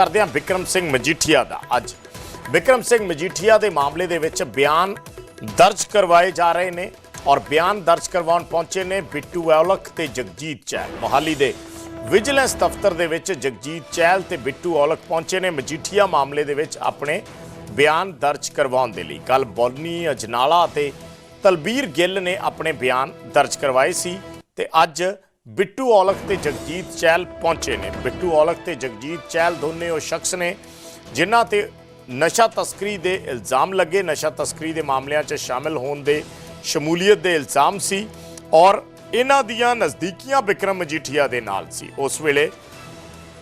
ਕਰਦੇ ਹਾਂ ਵਿਕਰਮ ਸਿੰਘ ਮਜੀਠੀਆ ਦਾ ਅੱਜ। ਵਿਕਰਮ ਸਿੰਘ ਮਜੀਠੀਆ ਦੇ ਮਾਮਲੇ ਦੇ ਵਿੱਚ ਬਿਆਨ ਦਰਜ ਕਰਵਾਏ ਜਾ ਰਹੇ ਨੇ ਔਰ ਬਿਆਨ ਦਰਜ ਕਰਵਾਉਣ ਪਹੁੰਚੇ ਨੇ ਬਿੱਟੂ ਔਲਖ ਤੇ ਜਗਜੀਤ ਚਹਿਲ। ਮੋਹਾਲੀ ਦੇ ਵਿਜੀਲੈਂਸ ਦਫ਼ਤਰ ਦੇ ਵਿੱਚ ਜਗਜੀਤ ਚਹਿਲ ਤੇ ਬਿੱਟੂ ਔਲਖ ਪਹੁੰਚੇ ਨੇ। ਮਜੀਠੀਆ ਮਾਮਲੇ ਦੇ ਵਿੱਚ ਆਪਣੇ ਬਿਆਨ ਦਰਜ ਕਰਵਾਉਣ ਦੇ ਲਈ। ਕੱਲ ਬੋਲਨੀ, ਅਜਨਾਲਾ ਤੇ ਤਲਬੀਰ ਗਿੱਲ ਨੇ ਆਪਣੇ ਬਿਆਨ ਦਰਜ ਕਰਵਾਏ ਸੀ ਤੇ ਅੱਜ ਬਿੱਟੂ ਔਲਖ ਤੇ ਜਗਜੀਤ ਚਹਿਲ ਪਹੁੰਚੇ ਨੇ। ਬਿੱਟੂ ਔਲਖ ਤੇ ਜਗਜੀਤ ਚਹਿਲ ਦੋਨੇ ਉਹ ਸ਼ਖਸ ਨੇ, ਜਿਨ੍ਹਾਂ ਤੇ ਨਸ਼ਾ ਤਸਕਰੀ ਦੇ ਇਲਜ਼ਾਮ ਲੱਗੇ। ਨਸ਼ਾ ਤਸਕਰੀ ਦੇ ਮਾਮਲਿਆਂ 'ਚ ਸ਼ਾਮਿਲ ਹੋਣ ਦੇ ਸ਼ਮੂਲੀਅਤ ਦੇ ਇਲਜ਼ਾਮ ਸੀ ਔਰ ਇਹਨਾਂ ਦੀਆਂ ਨਜ਼ਦੀਕੀਆਂ ਵਿਕਰਮ ਮਜੀਠੀਆ ਦੇ ਨਾਲ ਸੀ। ਉਸ ਵੇਲੇ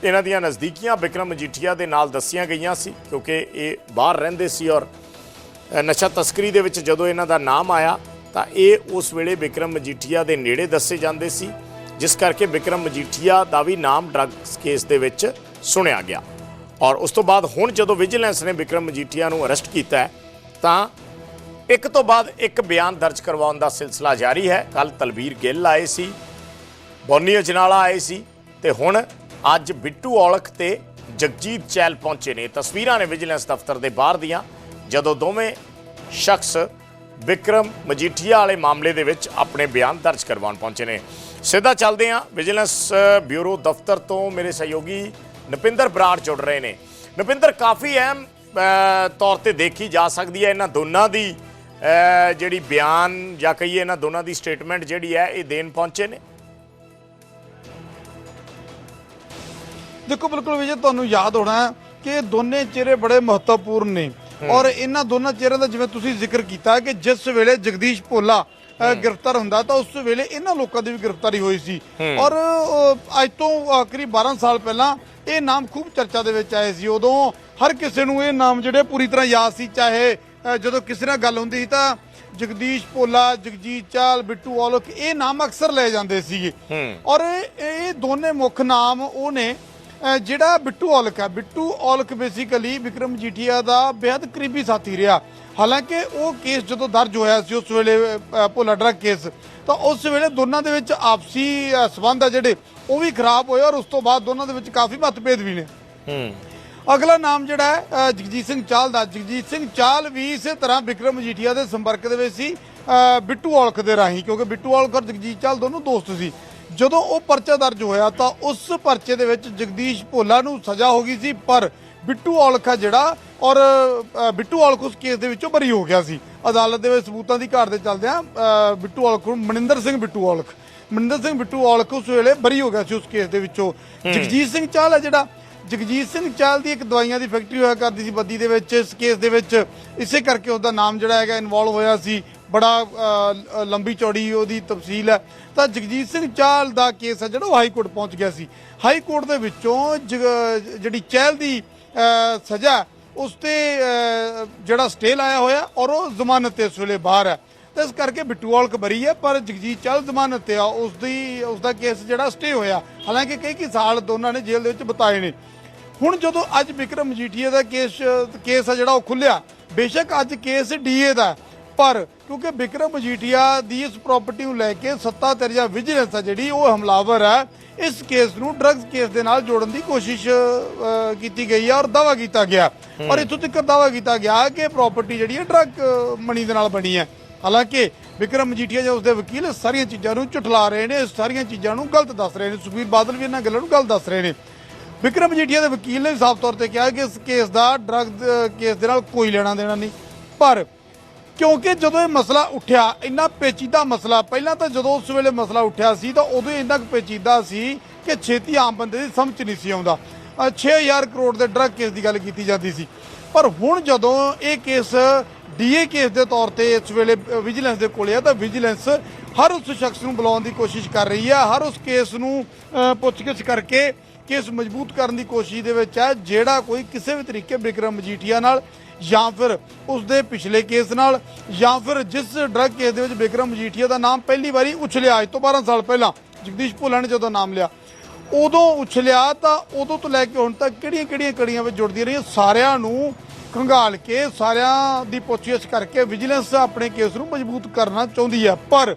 ਇਹਨਾਂ ਦੀਆਂ ਨਜ਼ਦੀਕੀਆਂ ਵਿਕਰਮ ਮਜੀਠੀਆ ਦੇ ਨਾਲ ਦੱਸੀਆਂ ਗਈਆਂ ਸੀ ਕਿਉਂਕਿ ਇਹ ਬਾਹਰ ਰਹਿੰਦੇ ਸੀ ਔਰ ਨਸ਼ਾ ਤਸਕਰੀ ਦੇ ਵਿੱਚ ਜਦੋਂ ਇਹਨਾਂ ਦਾ ਨਾਮ ਆਇਆ ਤਾਂ ਇਹ ਉਸ ਵੇਲੇ ਵਿਕਰਮ ਮਜੀਠੀਆ ਦੇ ਨੇੜੇ ਦੱਸੇ ਜਾਂਦੇ ਸੀ। ਜਿਸ ਕਰਕੇ ਵਿਕਰਮ ਮਜੀਠੀਆ ਦਾ ਵੀ ਨਾਮ ਡਰੱਗਸ ਕੇਸ ਦੇ ਵਿੱਚ ਸੁਣਿਆ ਗਿਆ। ਔਰ ਉਸ ਤੋਂ ਬਾਅਦ ਹੁਣ ਜਦੋਂ ਵਿਜੀਲੈਂਸ ਨੇ ਵਿਕਰਮ ਮਜੀਠੀਆ ਨੂੰ ਅਰੈਸਟ ਕੀਤਾ ਹੈ, ਤਾਂ ਇੱਕ ਤੋਂ ਬਾਅਦ ਇੱਕ ਬਿਆਨ ਦਰਜ ਕਰਵਾਉਣ ਦਾ ਸਿਲਸਿਲਾ ਜਾਰੀ ਹੈ। ਕੱਲ ਤਲਵੀਰ ਗਿੱਲ ਆਏ ਸੀ, ਬੋਨੀ ਅਜਨਾਲਾ ਆਏ ਸੀ ਤੇ ਹੁਣ ਅੱਜ ਬਿੱਟੂ ਔਲਖ ਤੇ ਜਗਜੀਤ ਚੈਲ ਪਹੁੰਚੇ ਨੇ। ਤਸਵੀਰਾਂ ਨੇ ਵਿਜੀਲੈਂਸ ਦਫ਼ਤਰ ਦੇ ਬਾਹਰ ਦੀਆਂ। ਜਦੋਂ ਦੋਵੇਂ ਸ਼ਖਸ ਵਿਕਰਮ ਮਜੀਠੀਆ ਵਾਲੇ ਮਾਮਲੇ ਦੇ ਵਿੱਚ ਆਪਣੇ ਬਿਆਨ ਦਰਜ ਕਰਵਾਉਣ ਪਹੁੰਚੇ ਨੇ। ਸਿੱਧਾ ਚੱਲਦੇ ਹਾਂ। ਵਿਜੀਲੈਂਸ ਬਿਊਰੋ ਦਫ਼ਤਰ ਤੋਂ ਮੇਰੇ ਸਹਿਯੋਗੀ ਨਪਿੰਦਰ ਬਰਾੜ ਜੁੜ ਰਹੇ ਨੇ। ਨਪਿੰਦਰ, ਕਾਫੀ ਅਹਿਮ ਤੌਰ ਤੇ ਦੇਖੀ ਜਾ ਸਕਦੀ ਹੈ ਇਹਨਾਂ ਦੋਨਾਂ ਦੀ ਜਿਹੜੀ ਬਿਆਨ ਜਾਂ ਕਹੀਏ ਇਹਨਾਂ ਦੋਨਾਂ ਦੀ ਸਟੇਟਮੈਂਟ ਜਿਹੜੀ ਹੈ, ਇਹ ਦੇਣ ਪਹੁੰਚੇ ਨੇ। ਦੇਖੋ, ਬਿਲਕੁਲ ਵਿਜੇ ਤੁਹਾਨੂੰ ਯਾਦ ਹੋਣਾ ਕਿ ਦੋਨੇ ਚਿਹਰੇ ਬੜੇ ਮਹੱਤਵਪੂਰਨ ਨੇ। ਔਰ ਇਹਨਾਂ ਦੋਨਾਂ ਚਿਹਰਿਆਂ ਦਾ ਜਿਵੇਂ ਤੁਸੀਂ ਜ਼ਿਕਰ ਕੀਤਾ ਕਿ ਜਿਸ ਵੇਲੇ ਜਗਦੀਸ਼ ਭੋਲਾ ਗ੍ਰਿਫਤਾਰ ਹੁੰਦਾ ਤਾਂ ਉਸ ਵੇਲੇ ਇਹਨਾਂ ਲੋਕਾਂ ਦੀ ਵੀ ਗ੍ਰਿਫਤਾਰੀ ਹੋਈ ਸੀ। ਔਰ ਅੱਜ ਤੋਂ ਕਰੀਬ 12 ਸਾਲ ਪਹਿਲਾਂ ਇਹ ਨਾਮ ਖੂਬ ਚਰਚਾ ਦੇ ਵਿੱਚ ਆਏ ਸੀ। ਉਦੋਂ ਹਰ ਕਿਸੇ ਨੂੰ ਇਹ ਨਾਮ ਜਿਹੜੇ ਪੂਰੀ ਤਰ੍ਹਾਂ ਯਾਦ ਸੀ ਚਾਹੇ ਜਦੋਂ ਕਿਸੇ ਨਾਲ ਗੱਲ ਹੁੰਦੀ ਸੀ ਤਾਂ ਜਗਦੀਸ਼ ਭੋਲਾ ਜਗਜੀਤ ਚਾਲ ਬਿੱਟੂ ਔਲਖ ਇਹ ਨਾਮ ਅਕਸਰ ਲਏ ਜਾਂਦੇ ਸੀਗੇ। ਔਰ ਇਹ ਦੋਨੇ ਮੁੱਖ ਨਾਮ ਉਹ ਨੇ ਜਿਹੜਾ ਬਿੱਟੂ ਔਲਖ ਹੈ ਬਿੱਟੂ ਔਲਖ ਬੇਸਿਕਲੀ ਵਿਕਰਮ ਜੀਠੀਆ ਦਾ ਬੇहद ਕਰੀਬੀ ਸਾਥੀ ਰਿਹਾ। ਹਾਲਾਂਕਿ ਉਹ ਕੇਸ ਜਦੋਂ ਦਰਜ ਹੋਇਆ ਸੀ ਉਸ ਵੇਲੇ ਭੋਲਾ ਡਰਗ ਕੇਸ ਤਾਂ ਉਸ ਵੇਲੇ ਦੋਨਾਂ ਦੇ ਵਿੱਚ ਆਪਸੀ ਸਬੰਧ ਆ ਜਿਹੜੇ ਉਹ ਵੀ ਖਰਾਬ ਹੋਏ ਔਰ ਉਸ ਤੋਂ ਬਾਅਦ ਦੋਨਾਂ ਦੇ ਵਿੱਚ ਕਾਫੀ ਮਤਭੇਦ ਵੀ ਨੇ। ਅਗਲਾ ਨਾਮ ਜਿਹੜਾ ਹੈ ਜਗਜੀਤ ਸਿੰਘ ਚਾਲ ਦਾ। ਜਗਜੀਤ ਸਿੰਘ ਚਾਲ ਵੀ ਇਸੇ ਤਰ੍ਹਾਂ ਵਿਕਰਮ ਮਜੀਠੀਆ ਦੇ ਸੰਪਰਕ ਦੇ ਵਿੱਚ ਸੀ ਬਿੱਟੂ ਔਲਖ ਦੇ ਰਾਹੀਂ ਕਿਉਂਕਿ ਬਿੱਟੂ ਔਲਖ ਔਰ ਜਗਜੀਤ ਚਾਲ ਦੋਨੋਂ ਦੋਸਤ ਸੀ। ਜਦੋਂ ਉਹ ਪਰਚਾ ਦਰਜ ਹੋਇਆ ਤਾਂ ਉਸ ਪਰਚੇ ਦੇ ਵਿੱਚ ਜਗਦੀਸ਼ ਭੋਲਾ ਨੂੰ ਸਜ਼ਾ ਹੋ ਗਈ ਸੀ ਪਰ ਬਿੱਟੂ ਔਲਖ ਜਿਹੜਾ ਔਰ ਬਿੱਟੂ ਔਲਖ ਉਸ ਕੇਸ ਦੇ ਵਿੱਚੋਂ ਬਰੀ ਹੋ ਗਿਆ ਸੀ। ਅਦਾਲਤ ਦੇ ਵਿੱਚ ਸਬੂਤਾਂ ਦੀ ਘਾਟ ਦੇ ਚੱਲਦਿਆਂ ਬਿੱਟੂ ਔਲਖ ਨੂੰ ਮਨਿੰਦਰ ਸਿੰਘ ਬਿੱਟੂ ਔਲਖ ਮਨਿੰਦਰ ਸਿੰਘ ਬਿੱਟੂ ਔਲਖ ਉਸ ਵੇਲੇ ਬਰੀ ਹੋ ਗਿਆ ਸੀ ਉਸ ਕੇਸ ਦੇ ਵਿੱਚੋਂ। ਜਗਜੀਤ ਸਿੰਘ ਚਾਲ ਹੈ ਜਿਹੜਾ ਜਗਜੀਤ ਸਿੰਘ ਚਾਲ ਦੀ ਇੱਕ ਦਵਾਈਆਂ ਦੀ ਫੈਕਟਰੀ ਹੋਇਆ ਕਰਦੀ ਸੀ ਬੱਦੀ ਦੇ ਵਿੱਚ ਇਸ ਕੇਸ ਦੇ ਵਿੱਚ। ਇਸੇ ਕਰਕੇ ਉਹਦਾ ਨਾਮ ਜਿਹੜਾ ਹੈਗਾ ਇਨਵੋਲਵ ਹੋਇਆ ਸੀ। ਬੜਾ ਲੰਬੀ ਚੌੜੀ ਉਹਦੀ ਤਫਸੀਲ ਹੈ। ਤਾਂ ਜਗਜੀਤ ਸਿੰਘ ਚਾਲ ਦਾ ਕੇਸ ਹੈ ਜਿਹੜਾ ਉਹ ਹਾਈ ਕੋਰਟ ਪਹੁੰਚ ਗਿਆ ਸੀ। ਹਾਈ ਕੋਰਟ ਦੇ ਵਿੱਚੋਂ ਜਗ- ਜਿਹੜੀ ਚਹਿਲ ਦੀ ਸਜ਼ਾ, ਉਸ ਤੇ ਜਿਹੜਾ ਸਟੇ ਲਾਇਆ ਹੋਇਆ ਔਰ ਉਹ ਜ਼ਮਾਨਤ ਤੇ ਇਸ ਵੇਲੇ ਬਾਹਰ ਹੈ। ਤੇ ਇਸ ਕਰਕੇ ਬਿੱਟੂ ਔਲਖ ਬਰੀ ਹੈ, ਪਰ ਜਗਜੀਤ ਚਾਲ ਜ਼ਮਾਨਤ ਤੇ ਆ, ਉਸ ਦੀ, ਉਸ ਦਾ ਕੇਸ ਜਿਹੜਾ ਸਟੇ ਹੋਇਆ। ਹਾਲਾਂਕਿ ਕਈ ਕੀ ਸਾਲ ਦੋਨਾਂ ਨੇ ਜੇਲ੍ਹ ਦੇ ਵਿੱਚ ਬਿਤਾਏ ਨੇ। ਹੁਣ ਜਦੋਂ ਅੱਜ ਵਿਕਰਮ ਮਜੀਠੀਆ ਦਾ ਕੇਸ ਕੇਸ ਆ ਜਿਹੜਾ ਉਹ ਖੁੱਲਿਆ ਬੇਸ਼ੱਕ ਅੱਜ ਕੇਸ ਡੀਏ ਦਾ ਪਰ ਕਿਉਂਕਿ ਵਿਕਰਮ ਮਜੀਠੀਆ ਦੀ ਇਸ ਪ੍ਰਾਪਰਟੀ ਨੂੰ ਲੈ ਕੇ ਸੱਤਾਧਾਰੀ ਜਾਂ ਵਿਜੀਲੈਂਸ ਆ ਜਿਹੜੀ ਉਹ ਹਮਲਾਵਰ ਹੈ ਇਸ ਕੇਸ ਨੂੰ ਡਰੱਗਸ ਕੇਸ ਦੇ ਨਾਲ ਜੋੜਨ ਦੀ ਕੋਸ਼ਿਸ਼ ਕੀਤੀ ਗਈ ਹੈ ਔਰ ਦਾਵਾ ਕੀਤਾ ਗਿਆ। ਔਰ ਇਥੋਂ ਤੱਕ ਦਾਵਾ ਕੀਤਾ ਗਿਆ ਕਿ ਪ੍ਰਾਪਰਟੀ ਜਿਹੜੀ ਹੈ ਡਰੱਗ ਮਨੀ ਦੇ ਨਾਲ ਬਣੀ ਹੈ ਹਾਲਾਂਕਿ ਵਿਕਰਮ ਮਜੀਠੀਆ ਜਾਂ ਉਸਦੇ ਵਕੀਲ ਸਾਰੀਆਂ ਚੀਜ਼ਾਂ ਨੂੰ ਝੁਠਲਾ ਰਹੇ ਨੇ ਸਾਰੀਆਂ ਚੀਜ਼ਾਂ ਨੂੰ ਗਲਤ ਦੱਸ ਰਹੇ ਨੇ। ਸੁਖਬੀਰ ਬਾਦਲ ਵੀ ਇਹਨਾਂ ਗੱਲਾਂ ਨੂੰ ਗਲਤ ਦੱਸ ਰਹੇ ਨੇ। ਵਿਕਰਮ ਮਜੀਠੀਆ ਦੇ ਵਕੀਲ ਨੇ ਸਾਫ਼ ਤੌਰ ਤੇ ਕਿਹਾ ਕਿ ਇਸ ਕੇਸ ਦਾ ਡਰੱਗ ਕੇਸ ਦੇ ਨਾਲ ਕੋਈ ਲੈਣਾ ਦੇਣਾ ਨਹੀਂ। ਪਰ ਕਿਉਂਕਿ ਜਦੋਂ ਇਹ ਮਸਲਾ ਉੱਠਿਆ, ਇੰਨਾ ਪੇਚੀਦਾ ਮਸਲਾ, ਪਹਿਲਾਂ ਤਾਂ ਜਦੋਂ ਉਸ ਵੇਲੇ ਮਸਲਾ ਉੱਠਿਆ ਸੀ, ਤਾਂ ਉਦੋਂ ਹੀ ਇੰਨਾ ਕੁ ਪੇਚੀਦਾ ਸੀ ਕਿ ਛੇਤੀ ਆਮ ਬੰਦੇ ਦੀ ਸਮਝ ਨਹੀਂ ਸੀ ਆਉਂਦਾ। ਅਹ 6000 ਕਰੋੜ ਦੇ ਡਰੱਗ ਕੇਸ ਦੀ ਗੱਲ ਕੀਤੀ ਜਾਂਦੀ ਸੀ। ਪਰ ਹੁਣ ਜਦੋਂ ਇਹ ਕੇਸ ਡੀਏ ਕੇਸ ਦੇ ਤੌਰ ਤੇ ਇਸ ਵੇਲੇ ਵਿਜੀਲੈਂਸ ਦੇ ਕੋਲੇ ਆ, ਤਾਂ ਵਿਜੀਲੈਂਸ ਹਰ ਉਸ ਸ਼ਖਸ ਨੂੰ ਬੁਲਾਉਣ ਦੀ ਕੋਸ਼ਿਸ਼ ਕਰ ਰਹੀ ਹੈ ਹਰ ਉਸ ਕੇਸ ਨੂੰ ਪੁੱਛਗਿੱਛ ਕਰਕੇ ਕੇਸ ਮਜ਼ਬੂਤ ਕਰਨ ਦੀ ਕੋਸ਼ਿਸ਼ ਦੇ ਵਿੱਚ ਹੈ ਜਿਹੜਾ ਕੋਈ ਕਿਸੇ ਵੀ ਤਰੀਕੇ ਬਿਕਰਮ ਮਜੀਠੀਆ ਨਾਲ ਜਾਂ ਫਿਰ ਉਸ ਦੇ ਪਿਛਲੇ ਕੇਸ ਨਾਲ, ਜਾਂ ਫਿਰ ਜਿਸ ਡਰੱਗ ਕੇਸ ਦੇ ਵਿੱਚ ਬਿਕਰਮ ਮਜੀਠੀਆ ਦਾ ਨਾਮ ਪਹਿਲੀ ਵਾਰੀ ਉਛਲਿਆ ਅੱਜ ਤੋਂ 12 ਸਾਲ ਪਹਿਲਾਂ, ਜਗਦੀਸ਼ ਭੁੱਲਰ ਨੇ ਜਦੋਂ ਨਾਮ ਲਿਆ। ਉਦੋਂ ਉਛਲਿਆ ਤਾਂ ਉਦੋਂ ਤੋਂ ਲੈ ਕੇ ਹੁਣ ਤੱਕ ਕਿਹੜੀਆਂ ਕਿਹੜੀਆਂ ਕੜੀਆਂ ਵਿੱਚ ਜੁੜਦੀਆਂ ਰਹੀਆਂ? ਸਾਰਿਆਂ ਨੂੰ ਖੰਗਾਲ ਕੇ, ਸਾਰਿਆਂ ਦੀ ਪੁੱਛਗਿੱਛ ਕਰਕੇ ਵਿਜੀਲੈਂਸ ਆਪਣੇ ਕੇਸ ਨੂੰ ਮਜ਼ਬੂਤ ਕਰਨਾ ਚਾਹੁੰਦੀ ਹੈ। ਪਰ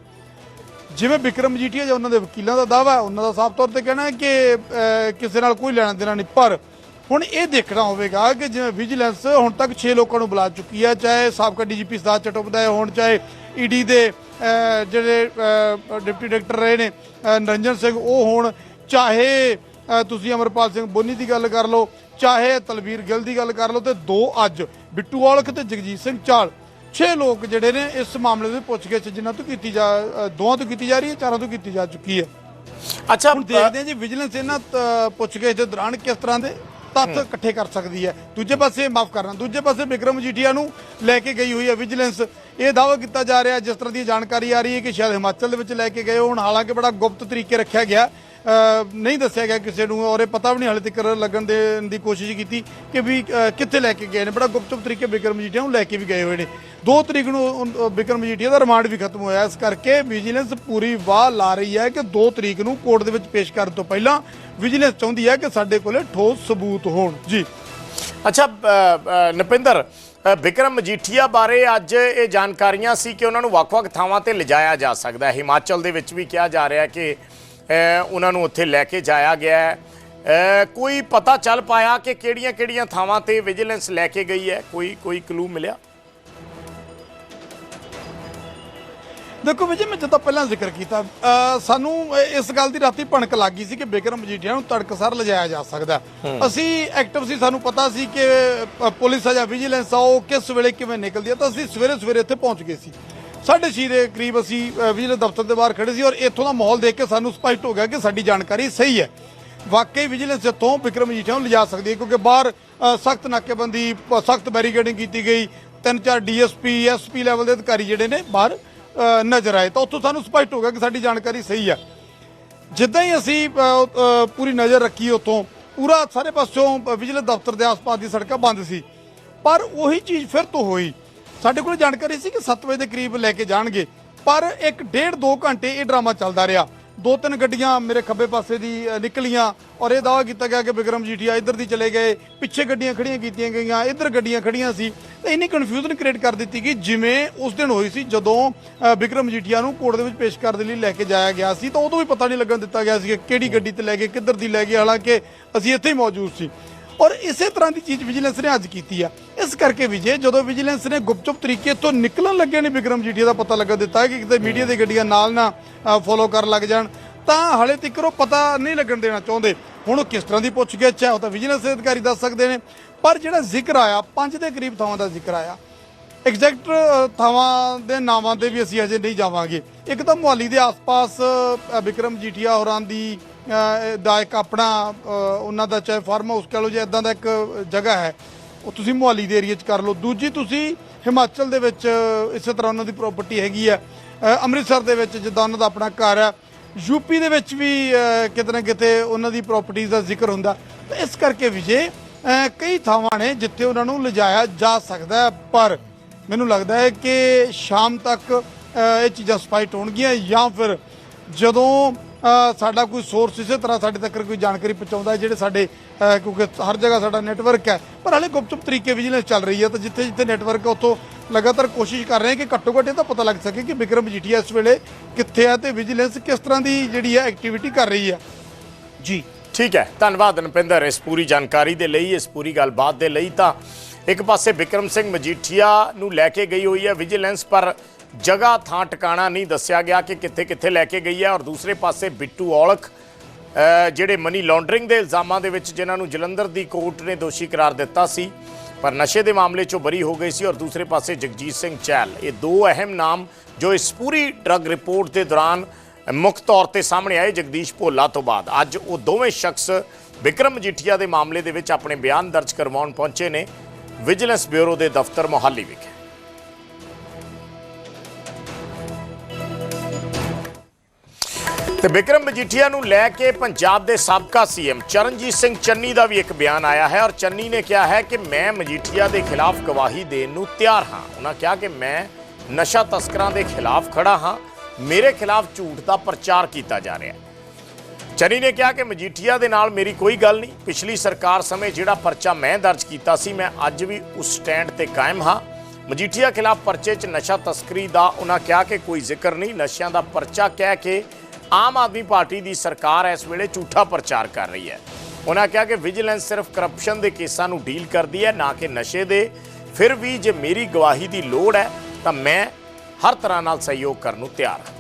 ਜਿਵੇਂ ਵਿਕਰਮ ਮਜੀਠੀਆ ਜਾਂ ਉਹਨਾਂ ਦੇ ਵਕੀਲਾਂ ਦਾ ਦਾਵਾ ਹੈ, ਉਹਨਾਂ ਦਾ ਸਾਫ਼ ਤੌਰ ਤੇ ਕਹਿਣਾ ਹੈ ਕਿ ਕਿਸੇ ਨਾਲ ਕੋਈ ਲੈਣਾ ਦੇਣਾ ਨਹੀਂ। ਪਰ ਹੁਣ ਇਹ ਦੇਖਣਾ ਹੋਵੇਗਾ ਕਿ ਜਿਵੇਂ ਵਿਜੀਲੈਂਸ ਹੁਣ ਤੱਕ 6 ਲੋਕਾਂ ਨੂੰ ਬੁਲਾ ਚੁੱਕੀ ਹੈ ਚਾਹੇ ਸਾਬਕਾ ਡੀਜੀਪੀ ਸਦਾਰ ਚਟੋਪਾਧਿਆਏ ਹੋਣ ਚਾਹੇ ਈਡੀ ਦੇ ਜਿਹੜੇ ਡਿਪਟੀ ਡਾਇਰੈਕਟਰ ਰਹੇ ਨੇ ਨਰਿੰਜਨ ਸਿੰਘ ਉਹ ਹੋਣ ਚਾਹੇ ਤੁਸੀਂ ਅਮਰਪਾਲ ਸਿੰਘ ਬੋਨੀ ਦੀ ਗੱਲ ਕਰ ਲਓ ਚਾਹੇ ਤਲਵੀਰ ਗਿੱਲ ਦੀ ਗੱਲ ਕਰ ਲਓ ਤੇ ਦੋ ਅੱਜ ਬਿੱਟੂ ਔਲਖ ਤੇ ਜਗਜੀਤ ਸਿੰਘ ਚਾਲ 6 ਲੋਕ ਜਿਹੜੇ ਨੇ ਇਸ ਮਾਮਲੇ ਦੇ ਪੁੱਛਗਿੱਛ ਜਿਨ੍ਹਾਂ ਤੋਂ ਕੀਤੀ ਜਾ ਦੋਵਾਂ ਤੋਂ ਕੀਤੀ ਜਾ ਰਹੀ ਹੈ ਚਾਰਾਂ ਤੋਂ ਕੀਤੀ ਜਾ ਚੁੱਕੀ ਹੈ। ਅੱਛਾ ਹੁਣ ਦੇਖਦੇ ਹਾਂ ਜੀ ਵਿਜੀਲੈਂਸ ਇਹਨਾਂ ਪੁੱਛਗਿੱਛ ਦੇ ਦੌਰਾਨ ਕਿਸ ਤਰ੍ਹਾਂ ਦੇ ਤੱਥ ਇਕੱਠੇ ਕਰ ਸਕਦੀ ਹੈ। ਦੂਜੇ ਪਾਸੇ ਮਾਫ ਕਰਨਾ। ਦੂਜੇ ਪਾਸੇ ਵਿਕਰਮ ਮਜੀਠੀਆ ਨੂੰ ਲੈ ਕੇ ਗਈ ਹੋਈ ਹੈ ਵਿਜੀਲੈਂਸ। ਇਹ ਦਾਅਵਾ ਕੀਤਾ ਜਾ ਰਿਹਾ ਜਿਸ ਤਰ੍ਹਾਂ ਦੀ ਜਾਣਕਾਰੀ ਆ ਰਹੀ ਹੈ ਕਿ ਸ਼ਾਇਦ ਹਿਮਾਚਲ ਦੇ ਵਿੱਚ ਲੈ ਕੇ ਗਏ ਹੋਣ। ਹਾਲਾਂਕਿ ਬੜਾ ਗੁਪਤ ਤਰੀਕੇ ਰੱਖਿਆ ਗਿਆ। ਨਹੀਂ ਦੱਸਿਆ ਗਿਆ ਕਿਸੇ ਨੂੰ ਔਰ ਇਹ ਪਤਾ ਵੀ ਨਹੀਂ ਹਾਲੇ ਤੱਕ ਲੱਗਣ ਦੇ ਦੀ ਕੋਸ਼ਿਸ਼ ਕੀਤੀ ਕਿ ਵੀ ਕਿੱਥੇ ਲੈ ਕੇ ਗਏ ਨੇ। ਬੜਾ ਗੁਪਤ ਤਰੀਕੇ ਵਿਕਰਮ ਮਜੀਠੀਆ ਨੂੰ ਲੈ ਕੇ ਵੀ ਗਏ ਹੋਏ ਨੇ। 2 ਤਰੀਕ ਨੂੰ ਉਨ- ਵਿਕਰਮ ਮਜੀਠੀਆ ਦਾ ਰਿਮਾਂਡ ਵੀ ਖਤਮ ਹੋਇਆ। ਇਸ ਕਰਕੇ ਵਿਜੀਲੈਂਸ ਪੂਰੀ ਵਾਹ ਲਾ ਰਹੀ ਹੈ ਕਿ 2 ਤਰੀਕ ਨੂੰ ਕੋਰਟ ਦੇ ਵਿੱਚ ਪੇਸ਼ ਕਰਨ ਤੋਂ ਪਹਿਲਾਂ ਵਿਜੀਲੈਂਸ ਚਾਹੁੰਦੀ ਹੈ ਕਿ ਸਾਡੇ ਕੋਲੇ ਠੋਸ ਸਬੂਤ ਹੋਣ। ਜੀ। ਅੱਛਾ ਨਪਿੰਦਰ ਅ, ਵਿਕਰਮ ਮਜੀਠੀਆ ਬਾਰੇ ਅੱਜ ਇਹ ਜਾਣਕਾਰੀਆਂ ਸੀ ਕਿ ਉਹਨਾਂ ਨੂੰ ਵੱਖ-ਵੱਖ ਥਾਵਾਂ ਤੇ ਲਿਜਾਇਆ ਜਾ ਸਕਦਾ ਹੈ। ਹਿਮਾਚਲ ਦੇ ਵਿੱਚ ਵੀ ਕਿਹਾ ਜਾ ਰਿਹਾ ਕਿ ਉਹਨਾਂ ਨੂੰ ਉੱਥੇ ਲੈ ਕੇ ਜਾਇਆ ਗਿਆ ਹੈ। ਕੋਈ ਪਤਾ ਚੱਲ ਪਾਇਆ ਕਿ ਕਿਹੜੀਆਂ-ਕਿਹੜੀਆਂ ਥਾਵਾਂ ਤੇ ਵਿਜੀਲੈਂਸ ਲੈ ਕੇ ਗਈ ਹੈ? ਕੋਈ ਕੋਈ ਕਲੂ ਮਿਲਿਆ? ਦੇਖੋ ਵਿਜੇ ਮੈਂ ਜਦੋਂ ਪਹਿਲਾਂ ਜ਼ਿਕਰ ਕੀਤਾ ਸਾਨੂੰ ਇਸ ਗੱਲ ਦੀ ਰਾਤੀ ਭਣਕ ਲੱਗ ਗਈ ਸੀ ਕਿ ਬਿਕਰਮ ਮਜੀਠੀਆ ਨੂੰ ਤੜਕਸਾਰ ਲਿਜਾਇਆ ਜਾ ਸਕਦਾ ਅਸੀਂ ਐਕਟਿਵ ਸੀ ਸਾਨੂੰ ਪਤਾ ਸੀ ਕਿ ਪੁਲਿਸ ਆ ਜਾਂ ਵਿਜੀਲੈਂਸ ਆ ਉਹ ਕਿਸ ਵੇਲੇ ਕਿਵੇਂ ਨਿਕਲਦੀ ਹੈ ਤਾਂ ਅਸੀਂ ਸਵੇਰੇ ਸਵੇਰੇ ਇੱਥੇ ਪਹੁੰਚ ਗਏ ਸੀ। ਸਾਢੇ ਛੇ ਦੇ ਕਰੀਬ ਅਸੀਂ ਵਿਜੀਲੈਂਸ ਦਫ਼ਤਰ ਦੇ ਬਾਹਰ ਖੜੇ ਸੀ ਔਰ ਇੱਥੋਂ ਦਾ ਮਾਹੌਲ ਦੇਖ ਕੇ ਸਾਨੂੰ ਸਪਸ਼ਟ ਹੋ ਗਿਆ ਕਿ ਸਾਡੀ ਜਾਣਕਾਰੀ ਸਹੀ ਹੈ। ਵਾਕਈ ਵਿਜੀਲੈਂਸ ਜਿੱਥੋਂ ਵਿਕਰਮ ਮਜੀਠੀਆ ਨੂੰ ਲਿਜਾ ਸਕਦੀ ਹੈ ਕਿਉਂਕਿ ਬਾਹਰ ਸਖਤ ਨਾਕੇਬੰਦੀ ਸਖਤ ਬੈਰੀਕੇਡਿੰਗ ਕੀਤੀ ਗਈ। ਤਿੰਨ ਚਾਰ ਡੀਐਸਪੀ ਐਸਪੀ ਲੈਵਲ ਦੇ ਅਧਿਕਾਰੀ ਜਿਹੜੇ ਨੇ ਬਾਹਰ ਨਜ਼ਰ ਆਏ। ਤਾਂ ਉੱਥੋਂ ਸਾਨੂੰ ਸਪਸ਼ਟ ਹੋ ਗਿਆ ਕਿ ਸਾਡੀ ਜਾਣਕਾਰੀ ਸਹੀ ਹੈ। ਜਿੱਦਾਂ ਹੀ ਅਸੀਂ ਪੂਰੀ ਨਜ਼ਰ ਰੱਖੀ ਉੱਥੋਂ ਪੂਰਾ ਸਾਰੇ ਪਾਸਿਓਂ ਅ, ਵਿਜੀਲੈਂਸ ਦਫ਼ਤਰ ਦੇ ਆਸ-ਪਾਸ ਦੀ ਸੜਕਾਂ ਬੰਦ ਸੀ। ਪਰ ਉਹੀ ਚੀਜ਼ ਫਿਰ ਤੋਂ ਹੋਈ। ਸਾਡੇ ਕੋਲ ਜਾਣਕਾਰੀ ਸੀ ਕਿ 7 ਵਜੇ ਦੇ ਕਰੀਬ ਲੈ ਕੇ ਜਾਣਗੇ ਪਰ ਇੱਕ ਡੇਢ 2 ਘੰਟੇ ਇਹ ਡਰਾਮਾ ਚੱਲਦਾ ਰਿਹਾ। ਦੋ ਤਿੰਨ ਗੱਡੀਆਂ ਮੇਰੇ ਖੱਬੇ ਪਾਸੇ ਦੀ ਨਿਕਲੀਆਂ ਔਰ ਇਹ ਦਾਅਵਾ ਕੀਤਾ ਗਿਆ ਕਿ ਬਿਕਰਮ ਜੀਠੀਆ ਇੱਧਰ ਦੀ ਚਲੇ ਗਏ ਪਿੱਛੇ ਗੱਡੀਆਂ ਖੜੀਆਂ ਕੀਤੀਆਂ ਗਈਆਂ ਇੱਧਰ ਗੱਡੀਆਂ ਖੜੀਆਂ ਸੀ। ਤੇ ਇੰਨੀ ਕਨਫਿਊਜ਼ਨ ਕ੍ਰੀਏਟ ਕਰ ਦਿੱਤੀ ਕਿ ਜਿਵੇਂ ਉਸ ਦਿਨ ਹੋਈ ਸੀ ਜਦੋਂ ਅ, ਬਿਕਰਮ ਜੀਠੀਆ ਨੂੰ ਕੋਰਟ ਦੇ ਵਿੱਚ ਪੇਸ਼ ਕਰਨ ਦੇ ਲਈ ਲੈ ਕੇ ਜਾਇਆ ਗਿਆ ਸੀ ਤਾਂ ਉਦੋਂ ਵੀ ਪਤਾ ਨਹੀਂ ਲੱਗਣ ਦਿੱਤਾ ਗਿਆ ਸੀ ਕਿ ਕਿਹੜੀ ਗੱਡੀ ਤੇ ਲੈ ਗਏ ਕਿੱਧਰ ਦੀ ਲੈ ਗਏ। ਹਾਲਾਂਕਿ ਅਸੀਂ ਇੱਥੇ ਹੀ ਮੌਜੂਦ ਸੀ। ਔਰ ਇਸੇ ਤਰ੍ਹਾਂ ਦੀ ਚੀਜ਼ ਵਿਜੀਲੈਂਸ ਨੇ ਅੱਜ ਕੀਤੀ ਆ। ਇਸ ਕਰਕੇ ਵਿਜੇ ਜਦੋਂ ਵਿਜੀਲੈਂਸ ਨੇ ਗੁਪਚੁਪ ਤਰੀਕੇ ਤੋਂ ਨਿਕਲਣ ਲੱਗੇ ਨੇ ਵਿਕਰਮ ਜੀਠੀਆ ਦਾ ਪਤਾ ਲੱਗਾ ਦਿੱਤਾ ਕਿ ਕਿਤੇ ਮੀਡੀਆ ਦੀ ਗੱਡੀਆਂ ਨਾਲ ਨਾ ਫੋਲੋ ਕਰਨ ਲੱਗ ਜਾਣ ਤਾਂ ਹਲੇ ਤੱਕ ਉਹ ਪਤਾ ਨਹੀਂ ਲੱਗਣ ਦੇਣਾ ਚਾਹੁੰਦੇ। ਹੁਣ ਉਹ ਕਿਸ ਤਰ੍ਹਾਂ ਦੀ ਪੁੱਛ ਗਿੱਛ ਹੈ ਉਹ ਤਾਂ ਵਿਜੀਲੈਂਸ ਦੇ ਅਧਿਕਾਰੀ ਦੱਸ ਸਕਦੇ ਨੇ। ਪਰ ਜਿਹੜਾ ਜ਼ਿਕਰ ਆਇਆ ਪੰਜ ਦੇ ਕਰੀਬ ਥਾਵਾਂ ਦਾ ਜ਼ਿਕਰ ਆਇਆ। ਐਗਜ਼ੈਕਟ ਥਾਵਾਂ ਦੇ ਨਾਵਾਂ ਤੇ ਵੀ ਅਸੀਂ ਅਜੇ ਨਹੀਂ ਜਾਵਾਂਗੇ। ਇੱਕ ਤਾਂ ਮੁਹਾਲੀ ਦੇ ਆਸ-ਪਾਸ ਅ, ਵਿਕਰਮ ਜੀਠੀਆ ਹੋਰਾਂ ਦੀ ਦਾ ਇੱਕ ਆਪਣਾ ਉਹਨਾਂ ਦਾ ਚਾਹੇ ਫਾਰਮ ਹਾਊਸ ਕਹ ਲਓ ਜਾਂ ਇਦਾਂ ਦਾ ਇੱਕ ਜਗ੍ਹਾ ਹੈ, ਉਹ ਤੁਸੀਂ ਮੁਹਾਲੀ ਦੇ ਏਰੀਆ 'ਚ ਕਰ ਲਓ। ਦੂਜੀ ਤੁਸੀਂ ਹਿਮਾਚਲ ਦੇ ਵਿੱਚ ਇਸੇ ਤਰ੍ਹਾਂ ਉਹਨਾਂ ਦੀ ਪ੍ਰਾਪਰਟੀ ਹੈਗੀ ਹੈ। ਅੰਮ੍ਰਿਤਸਰ ਦੇ ਵਿੱਚ ਜਿੱਦਾਂ ਉਹਨਾਂ ਦਾ ਆਪਣਾ ਘਰ ਹੈ। ਯੂਪੀ ਦੇ ਵਿੱਚ ਵੀ ਕਿਤੇ ਨਾ ਕਿਤੇ ਉਹਨਾਂ ਦੀ ਪ੍ਰਾਪਰਟੀਆਂ ਦਾ ਜ਼ਿਕਰ ਹੁੰਦਾ। ਤਾਂ ਇਸ ਕਰਕੇ ਵਿਜੇ ਕਈ ਥਾਵਾਂ ਨੇ ਜਿੱਥੇ ਉਹਨਾਂ ਨੂੰ ਲਿਜਾਇਆ ਜਾ ਸਕਦਾ ਪਰ ਮੈਨੂੰ ਲੱਗਦਾ ਹੈ ਕਿ ਸ਼ਾਮ ਤੱਕ ਇਹ ਚੀਜ਼ਾਂ ਸਪਾਈਟ ਹੋਣਗੀਆਂ ਜਾਂ ਫਿਰ ਜਦੋਂ ਸਾਡਾ ਕੋਈ ਸੋਰਸ ਇਸੇ ਤਰ੍ਹਾਂ ਸਾਡੇ ਤੱਕ ਕੋਈ ਜਾਣਕਾਰੀ ਪਹੁੰਚਾਉਂਦਾ ਹੈ ਜਿਹੜੇ ਸਾਡੇ ਕਿਉਂਕਿ ਹਰ ਜਗ੍ਹਾ ਸਾਡਾ ਨੈਟਵਰਕ ਹੈ। ਪਰ ਹਾਲੇ ਗੁਪਚੁਪ ਤਰੀਕੇ ਵਿਜੀਲੈਂਸ ਚੱਲ ਰਹੀ ਹੈ ਤਾਂ ਜਿੱਥੇ ਜਿੱਥੇ ਨੈਟਵਰਕ ਹੈ ਉੱਥੋਂ ਲਗਾਤਾਰ ਕੋਸ਼ਿਸ਼ ਕਰ ਰਹੇ ਹਾਂ ਕਿ ਘੱਟੋ ਘੱਟ ਇਹ ਤਾਂ ਪਤਾ ਲੱਗ ਸਕੇ ਕਿ ਵਿਕਰਮ ਮਜੀਠੀਆ ਇਸ ਵੇਲੇ ਕਿੱਥੇ ਹੈ ਤੇ ਵਿਜੀਲੈਂਸ ਕਿਸ ਤਰ੍ਹਾਂ ਦੀ ਜਿਹੜੀ ਹੈ ਐਕਟੀਵਿਟੀ ਕਰ ਰਹੀ ਹੈ। ਜੀ। ਠੀਕ ਹੈ। ਧੰਨਵਾਦ ਨਪਿੰਦਰ ਇਸ ਪੂਰੀ ਜਾਣਕਾਰੀ ਦੇ ਲਈ ਇਸ ਪੂਰੀ ਗੱਲਬਾਤ ਦੇ ਲਈ। ਤਾਂ ਇੱਕ ਪਾਸੇ ਵਿਕਰਮ ਸਿੰਘ ਮਜੀਠੀਆ ਨੂੰ ਲੈ ਕੇ ਗਈ ਹੋਈ ਹੈ ਵਿਜੀਲੈਂਸ ਪਰ ਜਗ੍ਹਾ ਥਾਂ ਟਿਕਾਣਾ ਨਹੀਂ ਦੱਸਿਆ ਗਿਆ ਕਿ ਕਿੱਥੇ ਕਿੱਥੇ ਲੈ ਕੇ ਗਈ ਹੈ ਔਰ ਦੂਸਰੇ ਪਾਸੇ ਬਿੱਟੂ ਔਲਖ ਜਿਹੜੇ ਮਨੀ ਲਾਂਡਰਿੰਗ ਦੇ ਇਲਜ਼ਾਮਾਂ ਦੇ ਵਿੱਚ ਜਿਨ੍ਹਾਂ ਨੂੰ ਜਲੰਧਰ ਦੀ ਕੋਰਟ ਨੇ ਦੋਸ਼ੀ ਕਰਾਰ ਦਿੱਤਾ ਸੀ, ਪਰ ਨਸ਼ੇ ਦੇ ਮਾਮਲੇ 'ਚੋਂ ਬਰੀ ਹੋ ਗਈ ਸੀ ਔਰ ਦੂਸਰੇ ਪਾਸੇ ਜਗਜੀਤ ਸਿੰਘ ਚਹਿਲ। ਇਹ ਦੋ ਅਹਿਮ ਨਾਮ ਜੋ ਇਸ ਪੂਰੀ ਡਰੱਗ ਰਿਪੋਰਟ ਦੇ ਦੌਰਾਨ ਮੁੱਖ ਤੌਰ ਤੇ ਸਾਹਮਣੇ ਆਏ ਜਗਦੀਸ਼ ਭੋਲਾ ਤੋਂ ਬਾਅਦ। ਅੱਜ ਉਹ ਦੋਵੇਂ ਸ਼ਖਸ ਵਿਕਰਮ ਮਜੀਠੀਆ ਦੇ ਮਾਮਲੇ ਦੇ ਵਿੱਚ ਆਪਣੇ ਬਿਆਨ ਦਰਜ ਕਰਵਾਉਣ ਪਹੁੰਚੇ ਨੇ। ਵਿਜੀਲੈਂਸ ਬਿਊਰੋ ਦੇ ਦਫ਼ਤਰ ਮੋਹਾਲੀ ਵਿਖੇ। ਤੇ ਵਿਕਰਮ ਮਜੀਠੀਆ ਨੂੰ ਲੈ ਕੇ ਪੰਜਾਬ ਦੇ ਸਾਬਕਾ ਸੀਐਮ ਚਰਨਜੀਤ ਸਿੰਘ ਚੰਨੀ ਦਾ ਵੀ ਇੱਕ ਬਿਆਨ ਆਇਆ ਹੈ ਔਰ ਚੰਨੀ ਨੇ ਕਿਹਾ ਹੈ ਕਿ ਮੈਂ ਮਜੀਠੀਆ ਦੇ ਖਿਲਾਫ ਗਵਾਹੀ ਦੇਣ ਨੂੰ ਤਿਆਰ ਹਾਂ। ਉਹਨਾਂ ਕਿਹਾ ਕਿ ਮੈਂ ਨਸ਼ਾ ਤਸਕਰਾਂ ਦੇ ਖਿਲਾਫ ਖੜਾ ਹਾਂ। ਮੇਰੇ ਖਿਲਾਫ ਝੂਠ ਦਾ ਪ੍ਰਚਾਰ ਕੀਤਾ ਜਾ ਰਿਹਾ ਹੈ। ਚੰਨੀ ਨੇ ਕਿਹਾ ਕਿ ਮਜੀਠੀਆ ਦੇ ਨਾਲ ਮੇਰੀ ਕੋਈ ਗੱਲ ਨਹੀਂ। ਪਿਛਲੀ ਸਰਕਾਰ ਸਮੇਂ ਜਿਹੜਾ ਪਰਚਾ ਮੈਂ ਦਰਜ ਕੀਤਾ ਸੀ, ਮੈਂ ਅੱਜ ਵੀ ਉਸ ਸਟੈਂਡ ਤੇ ਕਾਇਮ ਹਾਂ। ਮਜੀਠੀਆ ਖਿਲਾਫ ਪਰਚੇ 'ਚ ਨਸ਼ਾ ਤਸਕਰੀ ਦਾ ਉਹਨਾਂ ਕਿਹਾ ਕਿ ਕੋਈ ਜ਼ਿਕਰ ਨਹੀਂ। ਨਸ਼ਿਆਂ ਦਾ ਪਰਚਾ ਕਹਿ ਕੇ ਆਮ ਆਦਮੀ ਪਾਰਟੀ ਦੀ ਸਰਕਾਰ ਇਸ ਵੇਲੇ ਝੂਠਾ ਪ੍ਰਚਾਰ ਕਰ ਰਹੀ ਹੈ। ਉਹਨਾਂ ਕਿਹਾ ਕਿ ਵਿਜੀਲੈਂਸ ਸਿਰਫ ਕਰਪਸ਼ਨ ਦੇ ਕੇਸਾਂ ਨੂੰ ਡੀਲ ਕਰਦੀ ਹੈ, ਨਾ ਕਿ ਨਸ਼ੇ ਦੇ। ਫਿਰ ਵੀ ਜੇ ਮੇਰੀ ਗਵਾਹੀ ਦੀ ਲੋੜ ਹੈ, ਤਾਂ ਮੈਂ ਹਰ ਤਰ੍ਹਾਂ ਨਾਲ ਸਹਿਯੋਗ ਕਰਨ ਨੂੰ ਤਿਆਰ ਹਾਂ।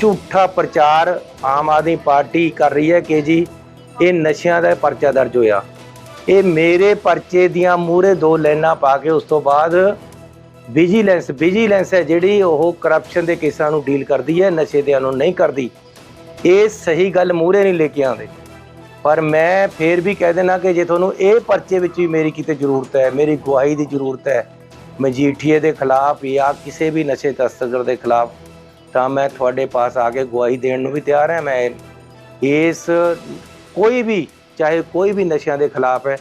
ਝੂਠਾ ਪ੍ਰਚਾਰ ਆਮ ਆਦਮੀ ਪਾਰਟੀ ਕਰ ਰਹੀ ਹੈ ਕਿ ਜੀ, ਇਹ ਨਸ਼ਿਆਂ ਦਾ ਪਰਚਾ ਦਰਜ ਹੋਇਆ। ਇਹ ਮੇਰੇ ਪਰਚੇ ਦੀਆਂ ਮੂਹਰੇ ਦੋ ਲਾਈਨਾਂ ਪਾ ਕੇ ਉਸ ਤੋਂ ਬਾਅਦ ਵਿਜੀਲੈਂਸ ਵਿਜੀਲੈਂਸ ਹੈ ਜਿਹੜੀ ਉਹ ਕਰਪਸ਼ਨ ਦੇ ਕੇਸਾਂ ਨੂੰ ਡੀਲ ਕਰਦੀ ਹੈ, ਨਸ਼ੇ ਦੇ ਨੂੰ ਨਹੀਂ ਕਰਦੀ। ਇਹ ਸਹੀ ਗੱਲ ਮੂਹਰੇ ਨਹੀਂ ਲੈ ਕੇ ਆਉਂਦੇ। ਪਰ ਮੈਂ ਫੇਰ ਵੀ ਕਹਿ ਦੇਣਾ ਕਿ ਜੇ ਤੁਹਾਨੂੰ ਇਹ ਪਰਚੇ ਵਿੱਚ ਵੀ ਮੇਰੀ ਕਿਤੇ ਜ਼ਰੂਰਤ ਹੈ, ਮੇਰੀ ਗਵਾਹੀ ਦੀ ਜ਼ਰੂਰਤ ਹੈ, ਮਜੀਠੀਏ ਦੇ ਖਿਲਾਫ ਜਾਂ ਕਿਸੇ ਵੀ ਨਸ਼ੇ ਤਸਕਰ ਦੇ ਖਿਲਾਫ, ਤਾਂ ਮੈਂ ਤੁਹਾਡੇ ਪਾਸ ਆ ਕੇ ਗਵਾਹੀ ਦੇਣ ਨੂੰ ਵੀ ਤਿਆਰ ਹਾਂ। ਮੈਂ ਇਸ ਕੋਈ ਵੀ, ਚਾਹੇ ਕੋਈ ਵੀ ਨਸ਼ਿਆਂ ਦੇ ਖਿਲਾਫ ਹੈ,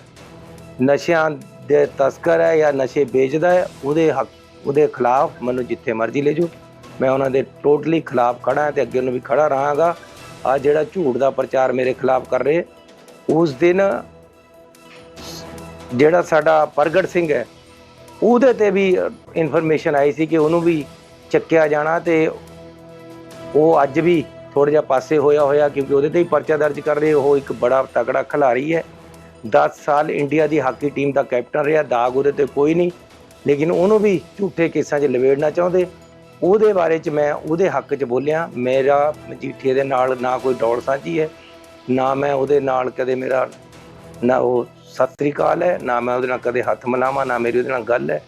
ਨਸ਼ਿਆਂ ਦੇ ਤਸਕਰ ਹੈ ਜਾਂ ਨਸ਼ੇ ਵੇਚਦਾ ਹੈ, ਉਹਦੇ ਹੱਕ, ਉਹਦੇ ਖਿਲਾਫ ਮੈਨੂੰ ਜਿੱਥੇ ਮਰਜ਼ੀ ਲੈ ਜਾਓ। ਮੈਂ ਉਹਨਾਂ ਦੇ ਟੋਟਲੀ ਖਿਲਾਫ ਖੜਾ ਹਾਂ ਤੇ ਅੱਗੇ ਨੂੰ ਵੀ ਖੜਾ ਰਹਾਂਗਾ। ਆ ਜਿਹੜਾ ਝੂਠ ਦਾ ਪ੍ਰਚਾਰ ਮੇਰੇ ਖਿਲਾਫ ਕਰ ਰਹੇ, ਉਸ ਦਿਨ ਜਿਹੜਾ ਸਾਡਾ ਪ੍ਰਗਟ ਸਿੰਘ ਹੈ, ਉਹਦੇ ਤੇ ਵੀ ਇਨਫੋਰਮੇਸ਼ਨ ਆਈ ਸੀ ਕਿ ਉਹਨੂੰ ਵੀ ਚੱਕਿਆ ਜਾਣਾ ਤੇ ਉਹ ਅੱਜ ਵੀ ਥੋੜਾ ਜਿਹਾ ਪਾਸੇ ਹੋਇਆ ਹੋਇਆ ਕਿਉਂਕਿ ਉਹਦੇ ਤੇ ਹੀ ਪਰਚਾ ਦਰਜ ਕਰ ਰਹੇ, ਉਹ ਇੱਕ ਬੜਾ ਤਕੜਾ ਖਿਲਾੜੀ ਹੈ। 10 ਸਾਲ ਇੰਡੀਆ ਦੀ ਹਾਕੀ ਟੀਮ ਦਾ ਕੈਪਟਨ ਰਿਹਾ, ਦਾਗ ਉਹਦੇ ਤੇ ਕੋਈ ਨਹੀਂ। ਲੇਕਿਨ ਉਹਨੂੰ ਵੀ ਝੂਠੇ ਕੇਸਾਂ 'ਚ ਲਵੇੜਨਾ ਚਾਹੁੰਦੇ। ਉਹਦੇ ਬਾਰੇ 'ਚ ਮੈਂ ਉਹਦੇ ਹੱਕ 'ਚ ਬੋਲਿਆ, ਮੇਰਾ ਮਜੀਠੀਏ ਦੇ ਨਾਲ ਨਾ ਕੋਈ ਦੌੜ ਸਾਂਝੀ ਹੈ, ਨਾ ਮੈਂ ਉਹਦੇ ਨਾਲ ਕਦੇ ਮੇਰਾ, ਨਾ ਉਹ ਸਤਿ ਸ੍ਰੀ ਅਕਾਲ ਹੈ, ਨਾ ਮੈਂ ਉਹਦੇ ਨਾਲ ਕਦੇ ਹੱਥ ਮਿਲਾਵਾਂ ਨਾ ਮੇਰੀ ਉਹਦੇ ਨਾਲ ਗੱਲ ਹੈ।